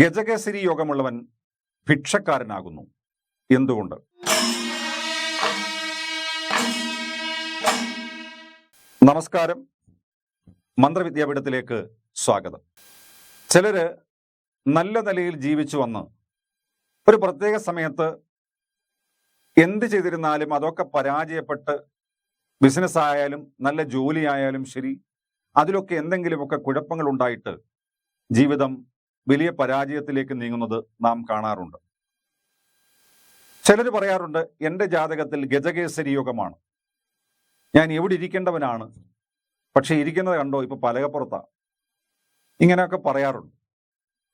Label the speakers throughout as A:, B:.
A: ഗജകേസരി യോഗമുള്ളവൻ ഭിക്ഷക്കാരനാകുന്നു. എന്തുകൊണ്ട്? നമസ്കാരം. മന്ത്രവിദ്യാപീഠത്തിലേക്ക് സ്വാഗതം. ചിലര് നല്ല നിലയിൽ ജീവിച്ചു വന്ന് ഒരു പ്രത്യേക സമയത്ത് എന്ത് ചെയ്തിരുന്നാലും അതൊക്കെ പരാജയപ്പെട്ട് ബിസിനസ് ആയാലും നല്ല ജോലി ആയാലും ശരി അതിലൊക്കെ എന്തെങ്കിലുമൊക്കെ കുഴപ്പങ്ങൾ ഉണ്ടായിട്ട് ജീവിതം വലിയ പരാജയത്തിലേക്ക് നീങ്ങുന്നത് നാം കാണാറുണ്ട്. ചിലർ പറയാറുണ്ട് എന്റെ ജാതകത്തിൽ ഗജകേസരി യോഗമാണ് ഞാൻ എവിടെ ഇരിക്കേണ്ടവനാണ്? പക്ഷെ ഇരിക്കുന്നത് കണ്ടോ ഇപ്പൊ പലകപ്പുറത്താ. ഇങ്ങനെയൊക്കെ പറയാറുണ്ട്.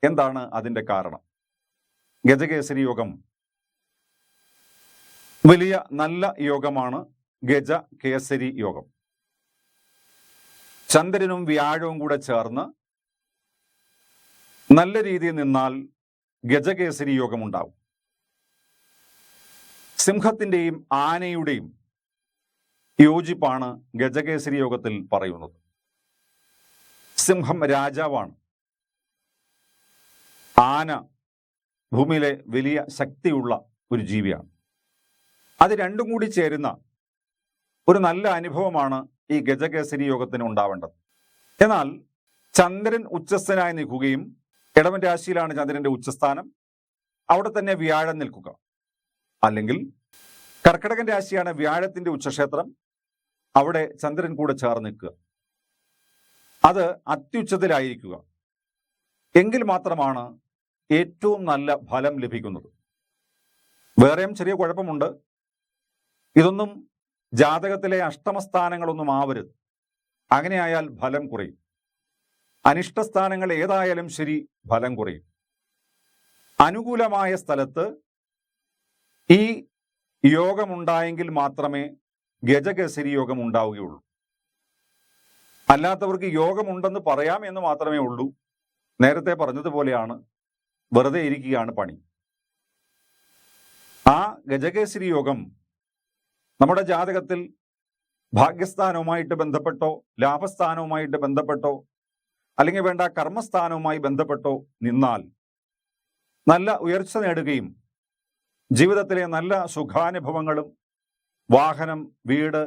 A: എന്താണ് അതിന്റെ കാരണം? ഗജകേസരി യോഗം വലിയ നല്ല യോഗമാണ് ഗജ കേസരി യോഗം ചന്ദ്രനും വ്യാഴവും കൂടെ ചേർന്ന് നല്ല രീതിയിൽ നിന്നാൽ ഗജകേസരി യോഗമുണ്ടാവും. സിംഹത്തിന്റെയും ആനയുടെയും യോജിപ്പാണ് ഗജകേസരി യോഗത്തിൽ പറയുന്നത്. സിംഹം രാജാവാണ്. ആന ഭൂമിയിലെ വലിയ ശക്തിയുള്ള ഒരു ജീവിയാണ്. അത് രണ്ടും കൂടി ചേരുന്ന ഒരു നല്ല അനുഭവമാണ് ഈ ഗജകേസരി യോഗത്തിന് ഉണ്ടാവേണ്ടത്. എന്നാൽ ചന്ദ്രൻ ഉച്ചസ്ഥനായി നിൽക്കുകയും ഇടവൻ രാശിയിലാണ് ചന്ദ്രന്റെ ഉച്ചസ്ഥാനം. അവിടെ തന്നെ വ്യാഴം നിൽക്കുക. അല്ലെങ്കിൽ കർക്കിടകൻ രാശിയാണ് വ്യാഴത്തിന്റെ ഉച്ചക്ഷേത്രം. അവിടെ ചന്ദ്രൻ കൂടെ ചേർന്ന് നിൽക്കുക. അത് അത്യുച്ചത്തിലായിരിക്കുക. എങ്കിൽ മാത്രമാണ് ഏറ്റവും നല്ല ഫലം ലഭിക്കുന്നത്. വേറെയും ചെറിയ കുഴപ്പമുണ്ട്. ഇതൊന്നും ജാതകത്തിലെ അഷ്ടമസ്ഥാനങ്ങളൊന്നും ആവരുത്. അങ്ങനെയായാൽ ഫലം കുറയും. അനിഷ്ടസ്ഥാനങ്ങൾ ഏതായാലും ശരി ഫലം കുറയും. അനുകൂലമായ സ്ഥലത്ത് ഈ യോഗമുണ്ടായെങ്കിൽ മാത്രമേ ഗജഗസരി യോഗം ഉണ്ടാവുകയുള്ളൂ. അല്ലാത്തവർക്ക് യോഗമുണ്ടെന്ന് പറയാം എന്ന് മാത്രമേ ഉള്ളൂ. നേരത്തെ പറഞ്ഞതുപോലെയാണ് വെറുതെ ഇരിക്കുകയാണ് പണി. ആ ഗജകേശരി യോഗം നമ്മുടെ ജാതകത്തിൽ ഭാഗ്യസ്ഥാനവുമായിട്ട് ബന്ധപ്പെട്ടോ ലാഭസ്ഥാനവുമായിട്ട് ബന്ധപ്പെട്ടോ അല്ലെങ്കിൽ വേണ്ട കർമ്മസ്ഥാനവുമായി ബന്ധപ്പെട്ടോ നിന്നാൽ നല്ല ഉയർച്ച നേടുകയും ജീവിതത്തിലെ നല്ല സുഖാനുഭവങ്ങളും വാഹനം വീട്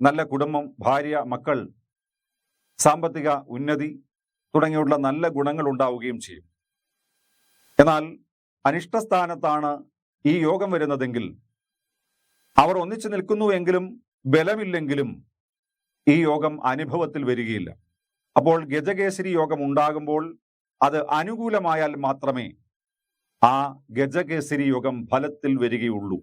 A: നല്ല കുടുംബം ഭാര്യ മക്കൾ സാമ്പത്തിക ഉന്നതി തുടങ്ങിയുള്ള നല്ല ഗുണങ്ങൾ ഉണ്ടാവുകയും ചെയ്യും. എന്നാൽ അനിഷ്ടസ്ഥാനത്താണ് ഈ യോഗം വരുന്നതെങ്കിൽ അവർ ഒന്നിച്ചു നിൽക്കുന്നുവെങ്കിലും ബലമില്ലെങ്കിലും ഈ യോഗം അനുഭവത്തിൽ വരികയില്ല. അപ്പോൾ ഗജകേസരി യോഗം ഉണ്ടാകുമ്പോൾ അത് അനുകൂലമായാൽ മാത്രമേ ആ ഗജകേസരി യോഗം ഫലത്തിൽ വരികയുള്ളൂ.